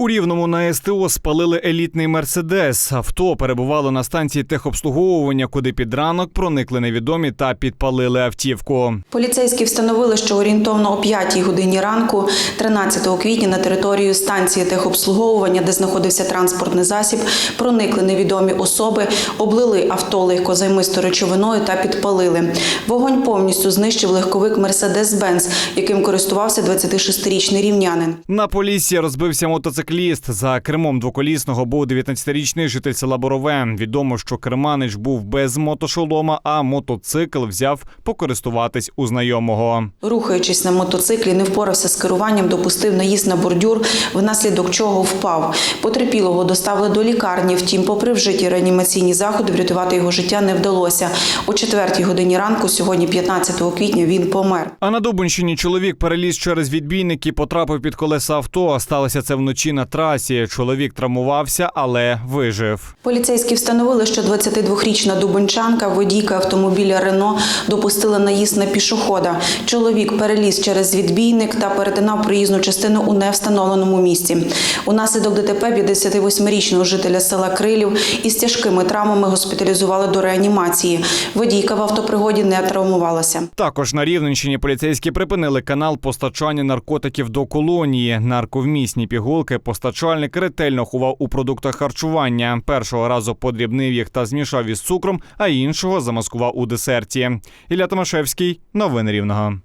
У рівному на СТО спалили елітний мерседес. Авто перебувало на станції техобслуговування, куди під ранок проникли невідомі та підпалили автівку. Поліцейські встановили, що орієнтовно о 5 годині ранку, 13 квітня, на територію станції техобслуговування, де знаходився транспортний засіб, проникли невідомі особи, облили авто легкозаймистою речовиною та підпалили. Вогонь повністю знищив легковик Мерседес-Бенц, яким користувався 26-річний рівнянин. На Поліссі розбився мотоцикліст. За кермом двоколісного був 19-річний житель села Борове. Відомо, що керманич був без мотошолома, а мотоцикл взяв покористуватись у знайомого. Рухаючись на мотоциклі, не впорався з керуванням, допустив наїзд на бордюр, внаслідок чого впав. Потерпілого доставили до лікарні. Втім, попри вжиті реанімаційні заходи, врятувати його життя не вдалося. О 4 годині ранку, сьогодні, 15 квітня, він помер. А на Дубинщині чоловік переліз через відбійник і потрапив під колеса авто. Сталося це вночі на трасі. Чоловік травмувався, але вижив. Поліцейські встановили, що 22-річна дубинчанка, водійка автомобіля Рено, допустила наїзд на пішохода. Чоловік переліз через відбійник та перетинав проїзну частину у невстановленому місці. Унаслідок ДТП 58-річного жителя села Крилів із тяжкими травмами госпіталізували до реанімації. Водійка в автопригоді не травмувалася. Також на Рівненщині поліцейські припинили канал постачання наркотиків до колонії. Нарковмісні пігулки постачальник ретельно ховав у продуктах харчування. Першого разу подрібнив їх та змішав із цукром, а іншого замаскував у десерті. Ілля Томашевський, новини Рівного.